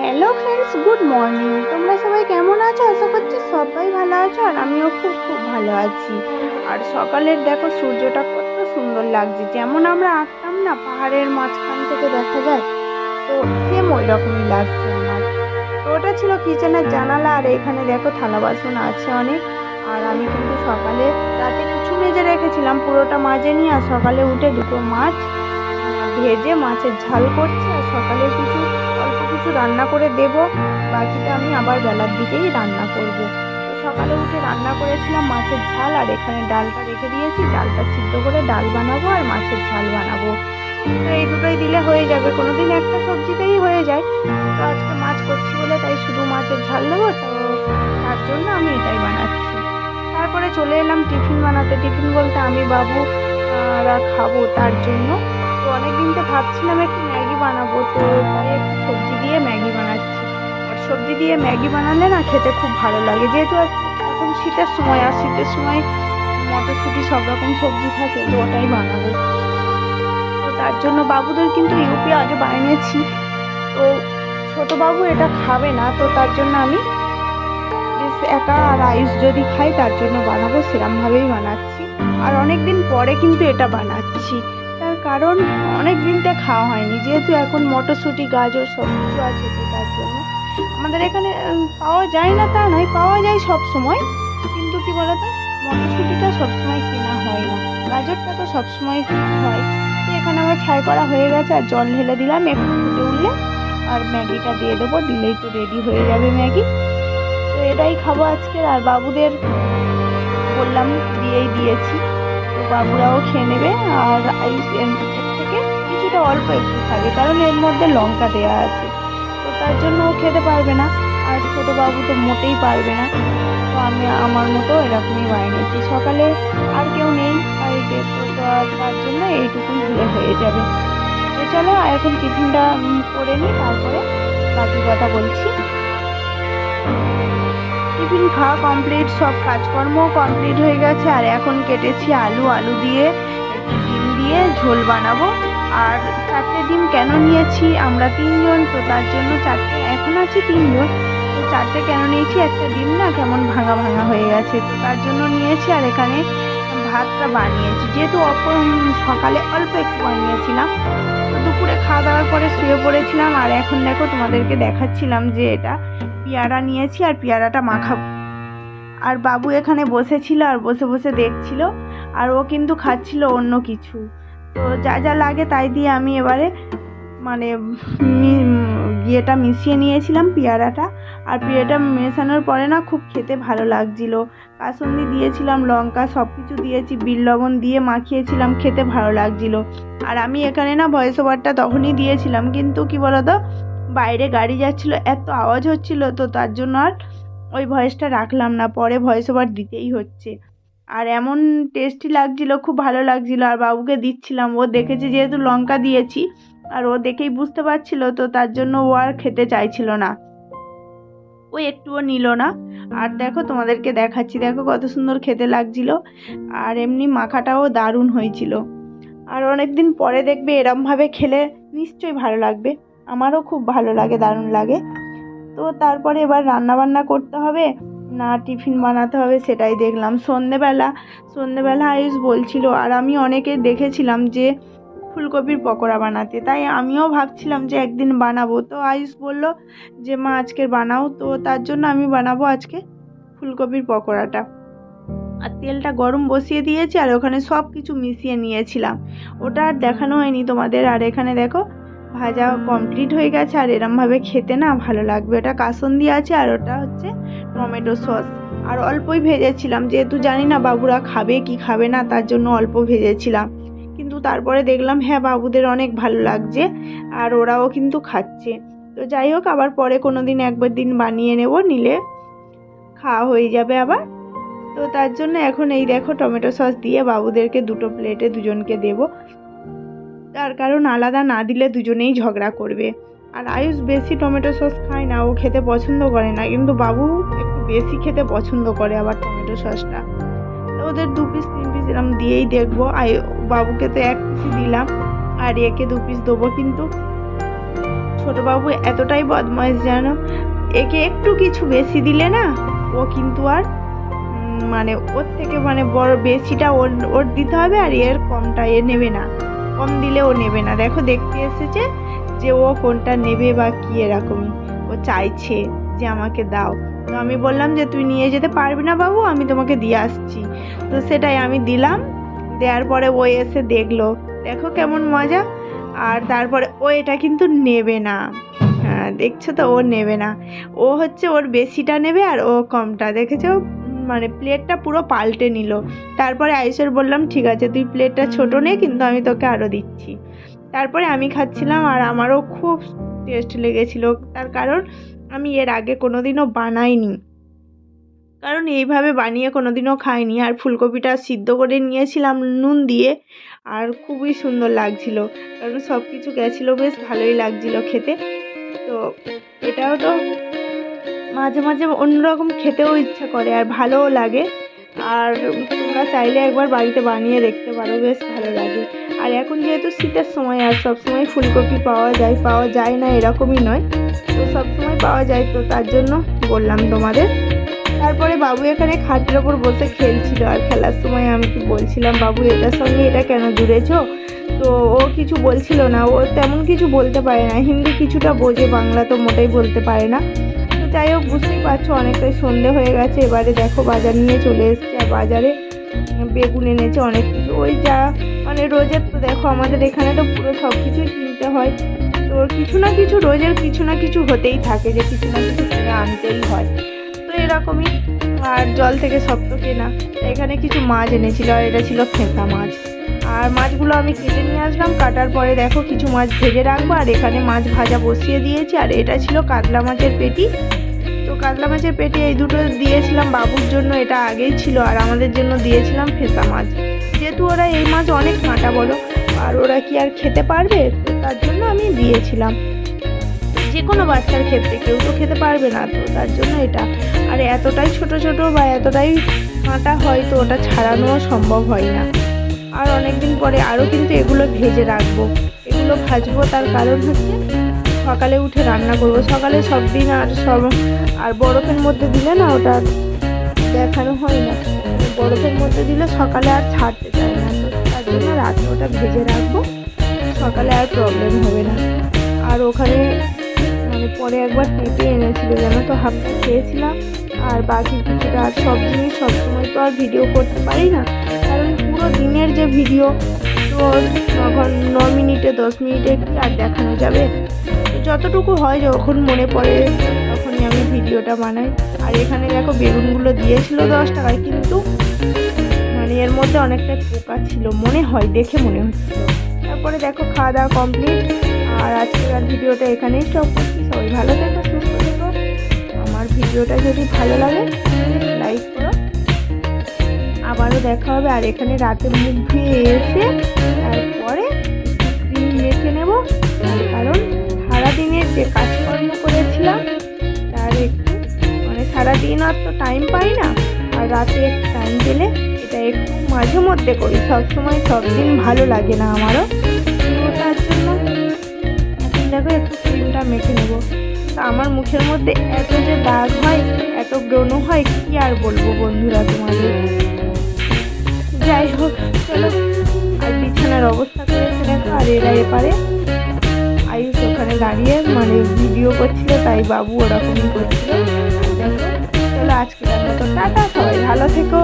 Hello friends good morning তোমরা সবাই কেমন আছো? আশা করছি সবাই ভালো আছো আর আমিও খুব খুব ভালো আছি। আর সকালের দেখো সূর্যটা কত সুন্দর লাগছে। যেমন আমরা আঁকতাম না, পাহাড়ের মাঝখান থেকে দেখা যায়, তো সেম ওই রকমই লাগছে আমার। তো ওটা ছিল কিচেনের জানালা আর এখানে দেখো থালা বাসন আছে অনেক। আর আমি কিন্তু সকালে রাতে কিছু মেজে রেখেছিলাম, পুরোটা মাজে নিয়ে, আর সকালে উঠে দুটো মাছ ভেজে মাছের ঝাল করছি, আর সকালে কিছু কিছু রান্না করে দেব, বাকিটা আমি আবার বেলার দিকেই রান্না করব। সকালে উঠে রান্না করেছিলাম মাছের ঝাল, আর এখানে ডালটা রেখে দিয়েছি। ডালটা সিদ্ধ করে ডাল বানাবো আর মাছের ঝাল বানাবো। তো এই দুটোই দিলে হয়ে যাবে। কোনো দিন একটা সবজিতেই হয়ে যায়। তো আজকে মাছ করছি বলে তাই শুধু মাছের ঝাল দেবো তো তার জন্য আমি এটাই বানাচ্ছি। তারপরে চলে এলাম টিফিন বানাতে। টিফিন বলতে আমি, বাবু খাব তার জন্য। তো অনেকদিন তো ভাবছিলাম একটু ম্যাগি বানাবো, তো একটু দিয়ে ম্যাগি বানাচ্ছি। আর সবজি দিয়ে ম্যাগি বানালে না খেতে খুব ভালো লাগে। যেহেতু এখন শীতের সময়, আর শীতের সময় মটরশুঁটি সব রকম সবজি থাকে, তো ওটাই বানাবো। তো তার জন্য বাবুদের কিন্তু ইউপি আগে বানিয়েছি। তো ছোট বাবু এটা খাবে না, তো তার জন্য আমি বেশ একা আয়ুষ যদি খাই, তার জন্য বানাবো, সেরমভাবেই বানাচ্ছি। আর অনেক দিন পরে কিন্তু এটা বানাচ্ছি। কারণ অনেক দিনটা খাওয়া হয়নি। যেহেতু এখন মটরশুঁটি, গাজর সব কিছু আছে তো তার জন্য। আমাদের এখানে পাওয়া যায় না তা নয়, পাওয়া যায় সব সময়। কিন্তু কি বলতো, মটরশুঁটিটা সবসময় কেনা হয় না। গাজরটা তো সবসময় হয়। তো এখানে আমার ফ্রাই করা হয়ে গেছে, আর জল ঢেলে দিলাম একটু ফুটে উঠলে আর ম্যাগিটা দিয়ে দেবো, দিলেই তো রেডি হয়ে যাবে ম্যাগি। তো এটাই খাব আজকে আর বাবুদের বললাম দিয়েই দিয়েছি। বাবুরাও খেয়ে নেবে আর আইস এর থেকে কিছুটা অল্প একটু খাবে, কারণ এর মধ্যে লঙ্কা দেওয়া আছে। তো তার জন্য ও খেতে পারবে না, আর ছোটো বাবু তো মোটেই পারবে না। তো আমি আমার মতো এরকমই বানিয়েছি সকালে আর কেউ নেই বাড়িতে তো তার জন্য এইটুকুই হলে হয়ে যাবে। তো চলো এখন টিফিনটা করে নিই, তারপরে বাকি কথা বলছি। টিফিন খাওয়া কমপ্লিট সব কাজকর্ম কমপ্লিট হয়ে গেছে। আর এখন কেটেছি আলু আলু দিয়ে ডিম দিয়ে ঝোল বানাবো। আর চারটে ডিম কেন নিয়েছি? আমরা তিনজন, তো তার জন্য চারটে, এখন আছি তিনজন। তো চারটে কেন নিয়েছি? একটা ডিম না কেমন ভাঙা ভাঙা হয়ে গেছে, তো তার জন্য নিয়েছি। আর এখানে ভাতটা বানিয়েছি। যেহেতু সকালে অল্প একটু বানিয়েছিলাম, তো দুপুরে খাওয়া দাওয়ার পরে শুয়ে পড়েছিলাম। আর এখন দেখো তোমাদেরকে দেখাচ্ছিলাম যে এটা পেয়ারা নিয়েছি আর পেয়ারাটা মাখাবো। আর বাবু এখানে বসেছিল আর বসে বসে দেখছিল, আর ও কিন্তু খাচ্ছিল অন্য কিছু। তো যা যা লাগে তাই দিয়ে আমি এবারে মানে ইয়েটা মিশিয়ে নিয়েছিলাম পেয়ারাটা। আর পেয়ারাটা মেশানোর পরে না খুব খেতে ভালো লাগছিল। কাসন্দি দিয়েছিলাম, লঙ্কা সব কিছু দিয়েছি, বিল লবণ দিয়ে মাখিয়েছিলাম, খেতে ভালো লাগছিল। আর আমি এখানে না ভয়েস ওভারটা তখনই দিয়েছিলাম, কিন্তু কি বলতো বাইরে গাড়ি যাচ্ছিল, এত আওয়াজ হচ্ছিল তো তার জন্য আর ওই ভয়েসটা রাখলাম না, পরে ভয়েস ওভার দিতেই হচ্ছে। আর এমন টেস্টি লাগছিল, খুব ভালো লাগছিল, আর বাবুকে দিচ্ছিলাম। ও দেখেছে যেহেতু লঙ্কা দিয়েছি, আর ও দেখেই বুঝতে পারছিল তো তার জন্য ও আর খেতে চাইছিল না। ও একটুও নিল না। আর দেখো তোমাদেরকে দেখাচ্ছি, দেখো কত সুন্দর খেতে লাগছিল। আর এমনি মাখাটাও দারুণ হয়েছিল। আর অনেক দিন পরে দেখবে এরমভাবে খেলে নিশ্চয়ই ভালো লাগবে। আমারও খুব ভালো লাগে, দারুণ লাগে। তো তারপরে এবার রান্না বান্না করতে হবে, না টিফিন বানাতে হবে সেটাই দেখলাম। সন্ধেবেলা সন্ধেবেলা আয়ুষ বলছিল, আর আমি অনেকে দেখেছিলাম যে ফুলকপির পকোড়া বানাতে, তাই আমিও ভাবছিলাম যে একদিন বানাবো। তো আয়ুষ বলল যে, মা আজকের বানাও। তো তার জন্য আমি বানাবো আজকে ফুলকপির পকোড়াটা। আর তেলটা গরম বসিয়ে দিয়েছি আর ওখানে সব কিছু মিশিয়ে নিয়েছিলাম। ওটা আর দেখানো হয়নি তোমাদের। আর এখানে দেখো ভাজা কমপ্লিট হয়ে গেছে আর এরমভাবে খেতে না ভালো লাগবে। ওটা কাসন্দি আছে আর ওটা হচ্ছে টমেটো সস। আর অল্পই ভেজেছিলাম, যেহেতু জানি না বাবুরা খাবে কি খাবে না, তার জন্য অল্প ভেজেছিলাম। কিন্তু তারপরে দেখলাম হ্যাঁ বাবুদের অনেক ভালো লাগছে আর ওরাও কিন্তু খাচ্ছে। তো যাই হোক, আবার পরে কোনো দিন একবার দিন বানিয়ে নেব, নিলে খাওয়া হয়ে যাবে আবার। তো তার জন্য এখন এই দেখো টমেটো সস দিয়ে বাবুদেরকে দুটো প্লেটে দুজনকে দেবো। তার কারণ আলাদা না দিলে দুজনেই ঝগড়া করবে। আর আয়ুষ বেশি টমেটো সস খায় না, ও খেতে পছন্দ করে না, কিন্তু বাবু একটু বেশি খেতে পছন্দ করে আবার টমেটো সসটা। ওদের দু পিস তিন পিস এরকম দিয়েই দেখব। আয়ু, বাবুকে তো এক পিসই দিলাম, আর একে দু পিস দেবো কিন্তু ছোট বাবু এতটাই বদমাইশ যেন একে একটু কিছু বেশি দিলে না, ও কিন্তু আর মানে ওর থেকে মানে বড় বেশিটা ওর ওর দিতে হবে আর এর কমটা এ নেবে না। কম দিলে ও নেবে না। দেখো, দেখতে এসেছে যে ও কোনটা নেবে বা কি এরকমই ও চাইছে যে আমাকে দাও। তো আমি বললাম যে, তুই নিয়ে যেতে পারবি না বাবু, আমি তোমাকে দিয়ে আসছি। তো সেটাই আমি দিলাম। দেওয়ার পরে ও এসে দেখল, দেখো কেমন মজা। আর তারপরে ও এটা কিন্তু নেবে না। হ্যাঁ দেখছ তো, ও নেবে না। ও হচ্ছে ওর বেশিটা নেবে আর ও কমটা। দেখেছ? মানে প্লেটটা পুরো পাল্টে নিল। তারপরে আয়ুষের বললাম, ঠিক আছে, তুই প্লেটটা ছোটো নে, কিন্তু আমি তোকে আরও দিচ্ছি। তারপরে আমি খাচ্ছিলাম আর আমারও খুব টেস্ট লেগেছিল। তার কারণ, আমি এর আগে কোনো দিনও বানাইনি। কারণ এইভাবে বানিয়ে কোনো দিনও খাইনি। আর ফুলকপিটা সিদ্ধ করে নিয়েছিলাম নুন দিয়ে, আর খুবই সুন্দর লাগছিল। কারণ সব কিছু গেছিল, বেশ ভালোই লাগছিল খেতে। তো এটাও তো মাঝে মাঝে অন্যরকম খেতেও ইচ্ছা করে আর ভালোও লাগে। আর তোমরা চাইলে একবার বাড়িতে বানিয়ে দেখতে পারো, বেশ ভালো লাগে। আর এখন যেহেতু শীতের সময় আর সব সময় ফুলকপি পাওয়া যায় পাওয়া যায় না, এরকমই নয়। তো সব সময় পাওয়া যায় তো তার জন্য বললাম তোমাদের। তারপরে বাবু এখানে খাটের ওপর বসে খেলছিল আর খেলার সময় আমি কি বলছিলাম, বাবু, এটার সঙ্গে এটা কেন জুড়েছো? তো ও কিছু বলছিল না, ও তেমন কিছু বলতে পারে না, হিন্দি কিছুটা বোঝে, বাংলা তো মোটেই বলতে পারে না। যাই হোক, বুঝতেই পারছ, অনেকটাই সন্ধে হয়ে গেছে। এবারে দেখো বাজার নিয়ে চলে এসছে আর বাজারে বেগুন এনেছে অনেক কিছু। ওই যা মানে রোজের তো দেখো, আমাদের এখানে তো পুরো সব কিছুই কিনতে হয়। তো কিছু না কিছু, রোজের কিছু না কিছু হতেই থাকে যে কিছু না কিছু কিনে আনতেই হয়। তো এরকমই, আর জল থেকে সব তো কেনা। এখানে কিছু মাছ এনেছিল, আর এটা ছিল ফেঁকা মাছ। আর মাছগুলো আমি কেটে নিয়ে আসলাম, কাটার পরে দেখো কিছু মাছ ভেজে রাখব, আর এখানে মাছ ভাজা বসিয়ে দিয়েছি, আর এটা ছিল কাতলা মাছের পেটি। তো কাতলা মাছের পেটি এই দুটো দিয়েছিলাম বাবুর জন্য, এটা আগেই ছিল, আর আমাদের জন্য দিয়েছিলাম ফেঁসা মাছ। যেহেতু ওরা এই মাছ অনেক কাঁটা বলো আর ওরা কি আর খেতে পারবে? তার জন্য আমি দিয়েছিলাম। যে কোনো বাচ্চার ক্ষেত্রে কেউ তো খেতে পারবে না, তো তার জন্য এটা। আর এতটাই ছোট ছোট বা এতটাই কাঁটা হয়, তো ওটা ছাড়ানোও সম্ভব হয় না। আর অনেক দিন পরে আরও কিন্তু এগুলো ভেজে রাখব। এগুলো ভাজবো, তার কারণ হচ্ছে সকালে উঠে রান্না করব। সকালে সব দিন আর সব, আর বরফের মধ্যে দিলে না ওটা দেখানো হয় না। বরফের মধ্যে দিলে সকালে আর ছাড়তে চায় না। তো তার জন্য রাতে ওটা ভেজে রাখব। সকালে আর প্রবলেম হবে না। আর ওখানে পরে একবার পেঁপে এনেছিল, জানো তো হাফটা খেয়েছিলাম। আর বাকি কিছুটা আর সব জিনিস সবসময় তো আর ভিডিও করতে পারি না। কারণ পুরো দিনের যে ভিডিও তো ন মিনিটে, দশ মিনিটে কি আর দেখানো যাবে? যতটুকু হয় যখন মনে পড়ে, তখনই আমি ভিডিওটা বানাই। আর এখানে দেখো, বেগুনগুলো দিয়েছিল দশ টাকায়, কিন্তু মানে এর মধ্যে অনেকটা পোকা ছিল, মনে হয়, দেখে মনে হচ্ছিল তারপরে দেখো খাওয়া দাওয়া কমপ্লিট আর আজকের ভিডিওটা এখানেই স্টপ করছি। সবাই ভালো থেকো, সুস্থ থেকো। আমার ভিডিওটা যদি ভালো লাগে লাইক করো। আবারও দেখা হবে আর এখানে রাতে মুখ ধুয়ে এসে তারপরে ক্রিম মেখে নেব। কারণ সারাদিনের যে কাজকর্ম করেছিলাম, তার একটু মানে সারাদিন আর তো টাইম পাই না। আর রাতে একটু টাইম পেলে এটা একটু মাঝে মধ্যে করি। সবসময় সব দিন ভালো লাগে না আমারও। তার জন্য এখন দেখো একটু ক্রিমটা মেখে নেব। তা আমার মুখের মধ্যে এত যে দাগ হয়, এত ব্রণ হয়, কি আর বলব বন্ধুরা তোমাদের? যাই হোক, চলো। আর বিছানার অবস্থা করেছে দেখো, আর এরা এপারে আয়ুষ ওখানে দাঁড়িয়ে মানে ভিডিও করছিল, তাই বাবু ওরকমই করছিল। দেখো। আজকের মতো টাটা সবাই ভালো থেকো।